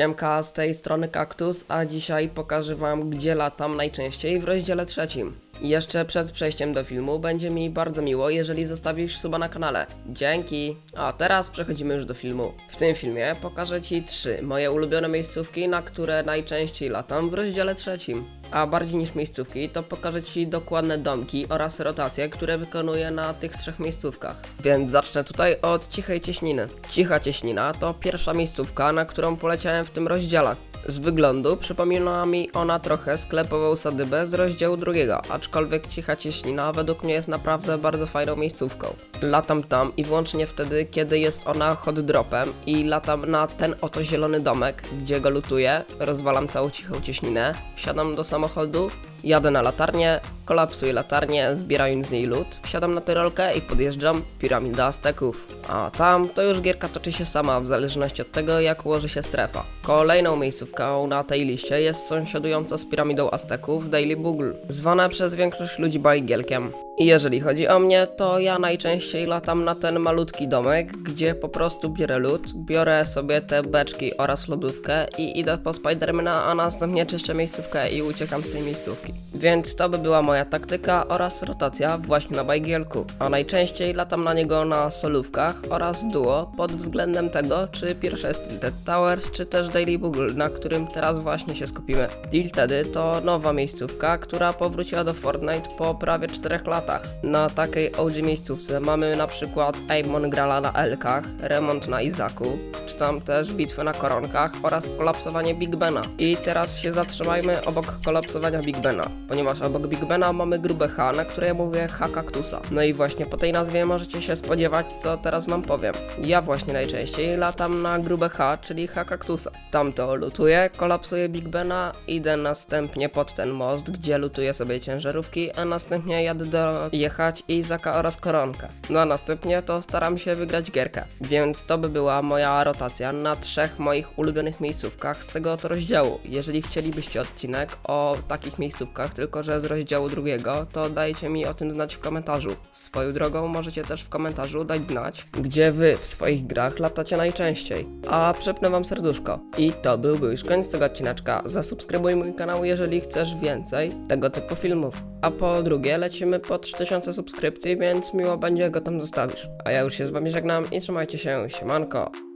Siemka, z tej strony Kaktus, a dzisiaj pokażę wam, gdzie latam najczęściej w rozdziale trzecim. Jeszcze przed przejściem do filmu będzie mi bardzo miło, jeżeli zostawisz suba na kanale. Dzięki! A teraz przechodzimy już do filmu. W tym filmie pokażę ci trzy moje ulubione miejscówki, na które najczęściej latam w rozdziale trzecim. A bardziej niż miejscówki, to pokażę Ci dokładne domki oraz rotacje, które wykonuję na tych trzech miejscówkach. Więc zacznę tutaj od Cichej Cieśniny. Cicha Cieśnina to pierwsza miejscówka, na którą poleciałem w tym rozdziale. Z wyglądu przypomina mi ona trochę sklepową sadybę z rozdziału drugiego, aczkolwiek Cicha Cieśnina według mnie jest naprawdę bardzo fajną miejscówką. Latam tam i wyłącznie wtedy, kiedy jest ona hot dropem i latam na ten oto zielony domek, gdzie go lutuję, rozwalam całą Cichą Cieśninę, wsiadam do samochodu, jadę na latarnię, kolapsuję latarnię, zbierając z niej lód, wsiadam na tyrolkę i podjeżdżam piramida Azteków. A tam to już gierka toczy się sama, w zależności od tego, jak ułoży się strefa. Kolejną miejscówką na tej liście jest sąsiadująca z piramidą Azteków Daily Bugle, zwana przez większość ludzi bajgielkiem. I jeżeli chodzi o mnie, to ja najczęściej latam na ten malutki domek, gdzie po prostu biorę lód, biorę sobie te beczki oraz lodówkę i idę po Spidermana, a następnie czyszczę miejscówkę i uciekam z tej miejscówki. Więc to by była moja taktyka oraz rotacja właśnie na bajgielku. A najczęściej latam na niego na solówkach oraz duo pod względem tego, czy pierwsze jest Tilted Towers, czy też Daily Bugle, na którym teraz właśnie się skupimy. Tiltedy to nowa miejscówka, która powróciła do Fortnite po prawie 4 latach. Na takiej OG miejscówce mamy na przykład Aimon Grala na Elkach, remont na Izaku, czy tam też bitwę na koronkach oraz kolapsowanie Big Bena. I teraz się zatrzymajmy obok kolapsowania Big Bena, ponieważ obok Big Bena mamy grube H, na które ja mówię H kaktusa. No i właśnie po tej nazwie możecie się spodziewać, co teraz wam powiem. Ja właśnie najczęściej latam na grube H, czyli H kaktusa. Tam to lutuję, kolapsuję Big Bena, idę następnie pod ten most, gdzie lutuję sobie ciężarówki, a następnie jadę do jechać Izaka oraz koronkę. No a następnie to staram się wygrać gierkę. Więc to by była moja rotacja na trzech moich ulubionych miejscówkach z tego oto rozdziału. Jeżeli chcielibyście odcinek o takich miejscówkach, tylko że z rozdziału drugiego, to dajcie mi o tym znać w komentarzu. Swoją drogą możecie też w komentarzu dać znać, gdzie wy w swoich grach latacie najczęściej. A przepnę wam serduszko. I to byłby już koniec tego odcineczka. Zasubskrybuj mój kanał, jeżeli chcesz więcej tego typu filmów. A po drugie, lecimy po 3000 subskrypcji, więc miło będzie, jak go tam zostawisz. A ja już się z wami żegnam i trzymajcie się, siemanko.